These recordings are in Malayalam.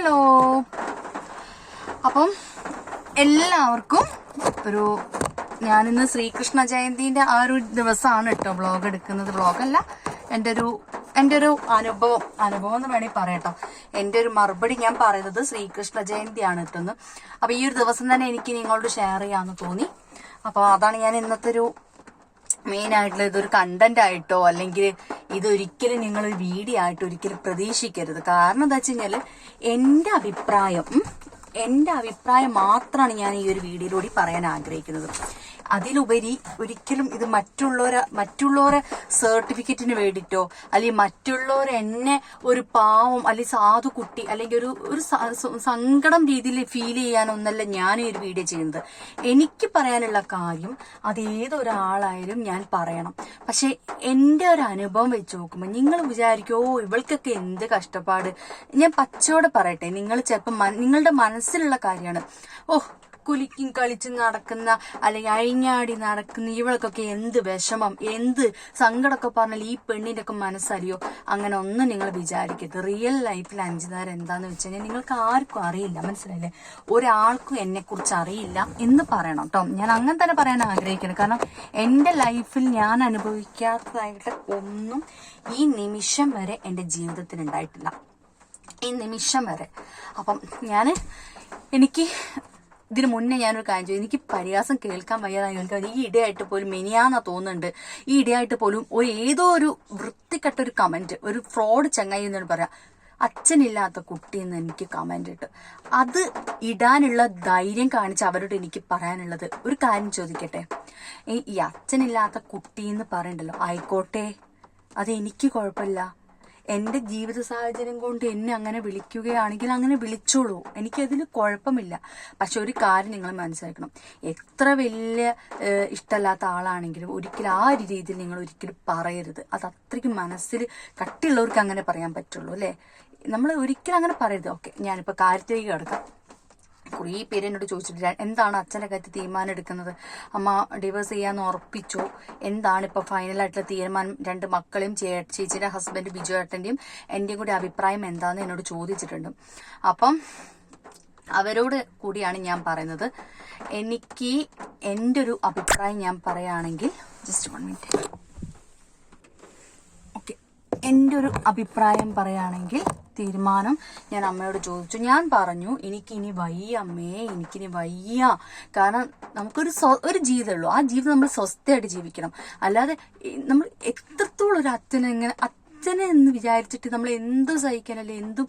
ഹലോ. അപ്പം എല്ലാവർക്കും ഒരു ഞാനിന്ന് ശ്രീകൃഷ്ണ ജയന്തിന്റെ ആ ഒരു ദിവസമാണ് കേട്ടോ ബ്ലോഗ് എടുക്കുന്നത്. ബ്ലോഗല്ല എന്റെ ഒരു എന്റെ ഒരു അനുഭവം അനുഭവം എന്ന് വേണമെങ്കിൽ പറയട്ടോ. എന്റെ ഒരു മറുപടി ഞാൻ പറയുന്നത് ശ്രീകൃഷ്ണ ജയന്തിയാണ് കിട്ടുന്നത് അപ്പൊ ഈ ഒരു ദിവസം തന്നെ എനിക്ക് നിങ്ങളോട് ഷെയർ ചെയ്യാമെന്ന് തോന്നി. അപ്പോൾ അതാണ് ഞാൻ ഇന്നത്തെ ഒരു മെയിൻ ആയിട്ടുള്ള ഇതൊരു കണ്ടന്റ് ആയിട്ടോ അല്ലെങ്കിൽ ഇതൊരിക്കലും നിങ്ങൾ ഒരു വീഡിയോ ആയിട്ട് ഒരിക്കലും പ്രതീക്ഷിക്കരുത്. കാരണം എന്താ വെച്ച് കഴിഞ്ഞാൽ എന്റെ അഭിപ്രായം എന്റെ അഭിപ്രായം മാത്രമാണ് ഞാൻ ഈ ഒരു വീഡിയോയിലൂടെ പറയാൻ ആഗ്രഹിക്കുന്നത്. അതിലുപരി ഒരിക്കലും ഇത് മറ്റുള്ളവരെ മറ്റുള്ളവരെ സർട്ടിഫിക്കറ്റിന് വേണ്ടിയിട്ടോ അല്ലെങ്കിൽ മറ്റുള്ളവർ എന്നെ ഒരു പാവം അല്ലെങ്കിൽ സാധു കുട്ടി അല്ലെങ്കിൽ ഒരു ഒരു സങ്കടം രീതിയിൽ ഫീൽ ചെയ്യാനൊന്നല്ല ഞാൻ ഈ ഒരു വീഡിയോ ചെയ്യുന്നത്. എനിക്ക് പറയാനുള്ള കാര്യം അത് ഏതൊരാളായാലും ഞാൻ പറയണം. പക്ഷെ എന്റെ ഒരു അനുഭവം വെച്ച് നോക്കുമ്പോൾ നിങ്ങൾ വിചാരിക്കോ ഓ ഇവൾക്കൊക്കെ എന്ത് കഷ്ടപ്പാട്. ഞാൻ പച്ചയോടെ പറയട്ടെ നിങ്ങൾ ചിലപ്പോൾ നിങ്ങളുടെ മനസ്സിലുള്ള കാര്യമാണ്. ഓ കുലിക്കും കളിച്ച് നടക്കുന്ന അല്ലെങ്കിൽ അഴിഞ്ഞാടി നടക്കുന്ന ഇവൾക്കൊക്കെ എന്ത് വിഷമം എന്ത് സങ്കടമൊക്കെ പറഞ്ഞാൽ ഈ പെണ്ണിന്റെ ഒക്കെ മനസ്സറിയോ? അങ്ങനെ ഒന്നും നിങ്ങൾ വിചാരിക്കരുത്. റിയൽ ലൈഫിൽ അഞ്ചുതാരം എന്താന്ന് വെച്ച് കഴിഞ്ഞാൽ നിങ്ങൾക്ക് ആർക്കും അറിയില്ല മനസ്സിലായില്ലേ? ഒരാൾക്കും എന്നെ കുറിച്ച് അറിയില്ല എന്ന് പറയണം കേട്ടോ ഞാൻ അങ്ങനെ തന്നെ പറയാൻ ആഗ്രഹിക്കുന്നു. കാരണം എന്റെ ലൈഫിൽ ഞാൻ അനുഭവിക്കാത്തതായിട്ട് ഒന്നും ഈ നിമിഷം വരെ എന്റെ ജീവിതത്തിൽ ഉണ്ടായിട്ടില്ല. ഈ നിമിഷം വരെ. അപ്പം ഞാൻ എനിക്ക് ഇതിന് മുന്നേ ഞാനൊരു കാര്യം ചെയ്തു. എനിക്ക് പരിഹാസം കേൾക്കാൻ വയ്യാതായി കേൾക്കാൻ ഈ ഇടയായിട്ട് പോലും മെനിയാന്ന തോന്നുന്നുണ്ട്. ഈ ഇടയായിട്ട് പോലും ഒരു ഏതോ ഒരു വൃത്തിക്കെട്ട ഒരു കമന്റ് ഒരു ഫ്രോഡ് ചങ്ങായി എന്നാണ് പറയാം അച്ഛനില്ലാത്ത കുട്ടി എന്ന് എനിക്ക് കമന്റ് ഇട്ട്. അത് ഇടാനുള്ള ധൈര്യം കാണിച്ച് അവരോട് എനിക്ക് പറയാനുള്ളത് ഒരു കാര്യം ചോദിക്കട്ടെ? ഈ അച്ഛനില്ലാത്ത കുട്ടി എന്ന് പറയണ്ടല്ലോ. ആയിക്കോട്ടെ. അത് എനിക്ക് കുഴപ്പമില്ല. എന്റെ ജീവിത സാഹചര്യം കൊണ്ട് എന്നെ അങ്ങനെ വിളിക്കുകയാണെങ്കിൽ അങ്ങനെ വിളിച്ചോളൂ. എനിക്കതിൽ കുഴപ്പമില്ല. പക്ഷെ ഒരു കാര്യം നിങ്ങൾ മനസ്സിലാക്കണം. എത്ര വലിയ ഇഷ്ടമല്ലാത്ത ആളാണെങ്കിലും ഒരിക്കലും ആ ഒരു രീതിയിൽ നിങ്ങൾ ഒരിക്കലും പറയരുത്. അത് അത്രയ്ക്ക് മനസ്സിൽ കട്ടിയുള്ളവർക്ക് അങ്ങനെ പറയാൻ പറ്റുള്ളൂ അല്ലേ? നമ്മൾ ഒരിക്കലും അങ്ങനെ പറയരുത്. ഓക്കെ ഞാനിപ്പോൾ കാര്യത്തിലേക്ക് കിടക്കാം. കുറേ പേര് എന്നോട് ചോദിച്ചിട്ട് എന്താണ് അച്ഛന്റെ കാര്യത്തിൽ തീരുമാനം എടുക്കുന്നത്? അമ്മ ഡിവോഴ്സ് ചെയ്യാമെന്ന് ഉറപ്പിച്ചു. എന്താണ് ഇപ്പോൾ ഫൈനലായിട്ടുള്ള തീരുമാനം? രണ്ട് മക്കളെയും ചേച്ചിയുടെ ഹസ്ബൻഡ് ബിജു ഏട്ടന്റെയും എന്റെയും കൂടി അഭിപ്രായം എന്താണെന്ന് എന്നോട് ചോദിച്ചിട്ടുണ്ട്. അപ്പം അവരോട് കൂടിയാണ് ഞാൻ പറയുന്നത്. എനിക്ക് എന്റെ ഒരു അഭിപ്രായം ഞാൻ പറയുകയാണെങ്കിൽ ജസ്റ്റ് വൺ മിനിറ്റ് ഓക്കെ എന്റെ ഒരു അഭിപ്രായം പറയുകയാണെങ്കിൽ തീരുമാനം ഞാൻ അമ്മയോട് ചോദിച്ചു. ഞാൻ പറഞ്ഞു എനിക്കിനി വയ്യ അമ്മേ എനിക്കിനി വയ്യ. കാരണം നമുക്കൊരു ഒരു ജീവിതമുള്ളൂ ആ ജീവിതം നമ്മൾ സ്വസ്ഥയായിട്ട് ജീവിക്കണം. അല്ലാതെ നമ്മൾ എത്രത്തോളം ഒരു അച്ഛനെ ഇങ്ങനെ അച്ഛനെ എന്ന് വിചാരിച്ചിട്ട് നമ്മൾ എന്തും സഹിക്കാനല്ലേ എന്തും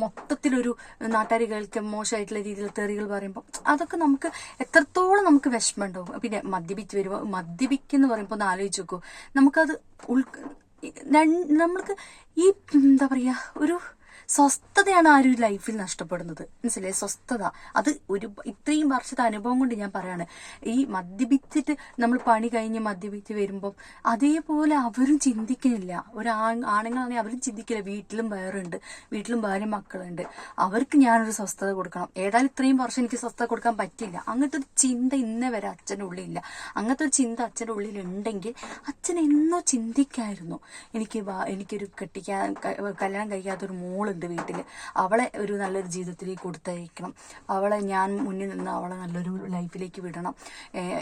മൊത്തത്തിലൊരു നാട്ടുകാർ കേൾക്കാൻ മോശമായിട്ടുള്ള രീതിയിൽ തെറികൾ പറയുമ്പോൾ അതൊക്കെ നമുക്ക് എത്രത്തോളം നമുക്ക് വിഷമം ഉണ്ടാവും പിന്നെ മദ്യപിച്ച് വരുമ്പോൾ മദ്യപിക്കെന്ന് പറയുമ്പോൾ ഒന്ന് ആലോചിച്ച് നോക്കൂ. നമുക്കത് ഉൾ നമ്മൾക്ക് ഈ എന്താ പറയുക ഒരു സ്വസ്ഥതയാണ് ആ ഒരു ലൈഫിൽ നഷ്ടപ്പെടുന്നത്. മനസ്സിലെ സ്വസ്ഥത. അത് ഒരു ഇത്രയും വർഷത്തെ അനുഭവം കൊണ്ട് ഞാൻ പറയാണ്. ഈ മദ്യപിച്ചിട്ട് നമ്മൾ പണി കഴിഞ്ഞ് മദ്യപിച്ച് വരുമ്പം അതേപോലെ അവരും ചിന്തിക്കുന്നില്ല. ഒരു ആണുങ്ങളാണെങ്കിൽ അവരും ചിന്തിക്കില്ല. വീട്ടിലും വേറുണ്ട്. വീട്ടിലും വേറെ മക്കളുണ്ട്. അവർക്ക് ഞാനൊരു സ്വസ്ഥത കൊടുക്കണം. ഏതായാലും ഇത്രയും വർഷം എനിക്ക് സ്വസ്ഥത കൊടുക്കാൻ പറ്റില്ല. അങ്ങനത്തെ ഒരു ചിന്ത ഇന്നേ വരെ അച്ഛന്റെ ഉള്ളിലില്ല. അങ്ങനത്തെ ഒരു ചിന്ത അച്ഛന്റെ ഉള്ളിൽ ഉണ്ടെങ്കിൽ അച്ഛൻ എന്നോ ചിന്തിക്കായിരുന്നു. എനിക്ക് എനിക്കൊരു കെട്ടിക്കാൻ കല്യാണം കഴിക്കാത്ത ഒരു മോളുണ്ട് വീട്ടിൽ അവളെ ഒരു നല്ലൊരു ജീവിതത്തിലേക്ക് കൊടുത്തയക്കണം. അവളെ ഞാൻ മുന്നിൽ നിന്ന് അവളെ നല്ലൊരു ലൈഫിലേക്ക് വിടണം.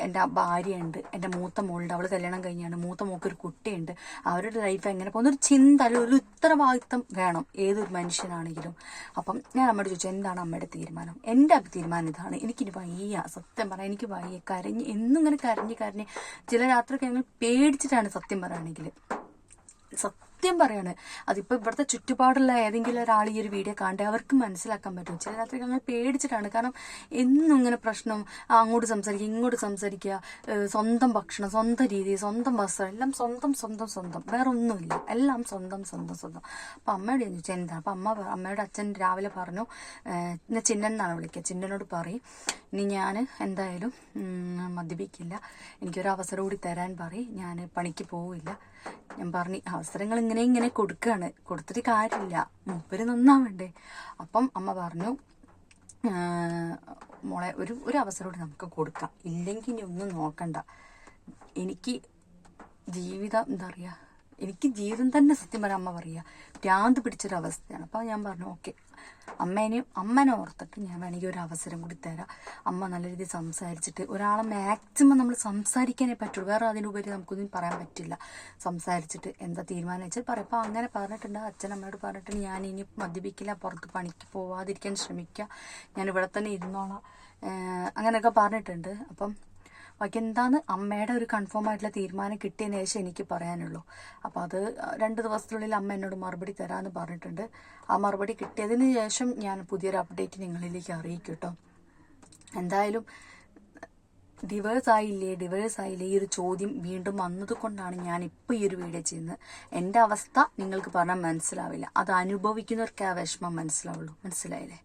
എന്റെ ഭാര്യയുണ്ട് എന്റെ മൂത്ത മോളുണ്ട് അവൾ കല്യാണം കഴിഞ്ഞാണ് മൂത്ത മോൾക്ക് ഒരു കുട്ടിയുണ്ട്. അവരുടെ ലൈഫ് എങ്ങനെ പോകുന്ന ഒരു ചിന്ത ഒരു ഉത്തരവാദിത്വം വേണം ഏതൊരു മനുഷ്യനാണെങ്കിലും. അപ്പം ഞാൻ അമ്മയോട് ചോദിച്ചു എന്താണ് അമ്മയുടെ തീരുമാനം? എന്റെ തീരുമാനം ഇതാണ്. എനിക്കിനി വയ്യ സത്യം പറയാം എനിക്ക് വയ്യ. കരഞ്ഞ് എന്നും ഇങ്ങനെ കരഞ്ഞ് കരഞ്ഞ് ചില രാത്രിയൊക്കെ ഞങ്ങൾ പേടിച്ചിട്ടാണ് സത്യം പറയുകയാണെങ്കിൽ സത്യം പറയാണ്. അതിപ്പോൾ ഇവിടുത്തെ ചുറ്റുപാടുള്ള ഏതെങ്കിലും ഒരാൾ ഈ ഒരു വീഡിയോ കണ്ടേ അവർക്ക് മനസ്സിലാക്കാൻ പറ്റും. ചില രാത്രി ഞങ്ങൾ പേടിച്ചിട്ടാണ്. കാരണം എന്നും ഇങ്ങനെ പ്രശ്നം അങ്ങോട്ട് സംസാരിക്കുക ഇങ്ങോട്ട് സംസാരിക്കുക സ്വന്തം ഭക്ഷണം സ്വന്തം രീതി സ്വന്തം വസ്ത്രം എല്ലാം സ്വന്തം സ്വന്തം സ്വന്തം. വേറെ ഒന്നുമില്ല എല്ലാം സ്വന്തം സ്വന്തം സ്വന്തം. അപ്പം അമ്മയോട് ചോദിച്ചു എന്താ അപ്പം അമ്മ അമ്മയുടെ അച്ഛൻ രാവിലെ പറഞ്ഞു ചിന്നൻ എന്നാണ് വിളിക്കുക. ചിന്നനോട് പറയും ഇനി ഞാൻ എന്തായാലും മദ്യപിക്കില്ല. എനിക്കൊരു അവസരം കൂടി തരാൻ പറയും. ഞാൻ പണിക്ക് പോവില്ല. ഞാൻ പറഞ്ഞു അവസരങ്ങൾ ഇങ്ങനെ ഇങ്ങനെ കൊടുക്കുകയാണ് കൊടുത്തിട്ട് കാര്യമില്ല. മൂപ്പര് നന്നാവണ്ടേ. അപ്പം അമ്മ പറഞ്ഞു മോളെ ഒരു ഒരു അവസരം കൂടി നമുക്ക് കൊടുക്കാം. ഇല്ലെങ്കിൽ ഇനി ഒന്നും നോക്കണ്ട. എനിക്ക് ജീവിതം എന്താ പറയുക എനിക്ക് ജീവിതം തന്നെ സത്യം പറയാൻ അമ്മ പറയുക ഭ്രാന്ത് പിടിച്ചൊരവസ്ഥയാണ്. അപ്പോൾ ഞാൻ പറഞ്ഞു ഓക്കെ അമ്മേനെയും അമ്മനെ ഓർത്തിട്ട് ഞാൻ വേണമെങ്കിൽ ഒരു അവസരം കൂടി തരാം. അമ്മ നല്ല രീതിയിൽ സംസാരിച്ചിട്ട് ഒരാളെ മാക്സിമം നമ്മൾ സംസാരിക്കാനേ പറ്റുള്ളൂ. വേറെ അതിനുപരി നമുക്കൊന്നും പറയാൻ പറ്റില്ല. സംസാരിച്ചിട്ട് എന്താ തീരുമാനം വെച്ചാൽ പറയാം. അപ്പോൾ അങ്ങനെ പറഞ്ഞിട്ടുണ്ട്. അച്ഛൻ അമ്മയോട് പറഞ്ഞിട്ടുണ്ട് ഞാൻ ഇനി മദ്യപിക്കില്ല പുറത്ത് പണിക്ക് പോവാതിരിക്കാൻ ശ്രമിക്കുക ഞാൻ ഇവിടെ തന്നെ ഇരുന്നോളാം. അങ്ങനെയൊക്കെ പറഞ്ഞിട്ടുണ്ട്. അപ്പം ബാക്കി എന്താണ് അമ്മയുടെ ഒരു കൺഫേം ആയിട്ടുള്ള തീരുമാനം കിട്ടിയതിന് ശേഷം എനിക്ക് പറയാനുള്ളൂ. അപ്പോൾ അത് രണ്ട് ദിവസത്തിനുള്ളിൽ അമ്മ എന്നോട് മറുപടി തരാമെന്ന് പറഞ്ഞിട്ടുണ്ട്. ആ മറുപടി കിട്ടിയതിന് ശേഷം ഞാൻ പുതിയൊരു അപ്ഡേറ്റ് നിങ്ങളിലേക്ക് അറിയിക്കും കേട്ടോ എന്തായാലും ഡിവേഴ്സ് ആയില്ലേ ഡിവേഴ്സ് ആയില്ലേ ഈ ഒരു ചോദ്യം വീണ്ടും വന്നത് കൊണ്ടാണ് ഞാൻ ഇപ്പോൾ ഈ ഒരു വീഡിയോ ചെയ്യുന്നത്. എന്റെ അവസ്ഥ നിങ്ങൾക്ക് പറഞ്ഞാൽ മനസ്സിലാവില്ല. അത് അനുഭവിക്കുന്നവർക്കേ ആ വിഷമം മനസ്സിലാവുള്ളൂ. മനസ്സിലായില്ലേ?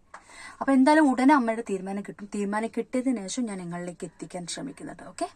അപ്പോൾ എന്തായാലും ഉടനെ അമ്മയുടെ തീരുമാനം കിട്ടും. തീരുമാനം കിട്ടിയതിനു ശേഷം ഞാൻ നിങ്ങളിലേക്ക് എത്തിക്കാൻ ശ്രമിക്കുന്നുണ്ട് ഓക്കെ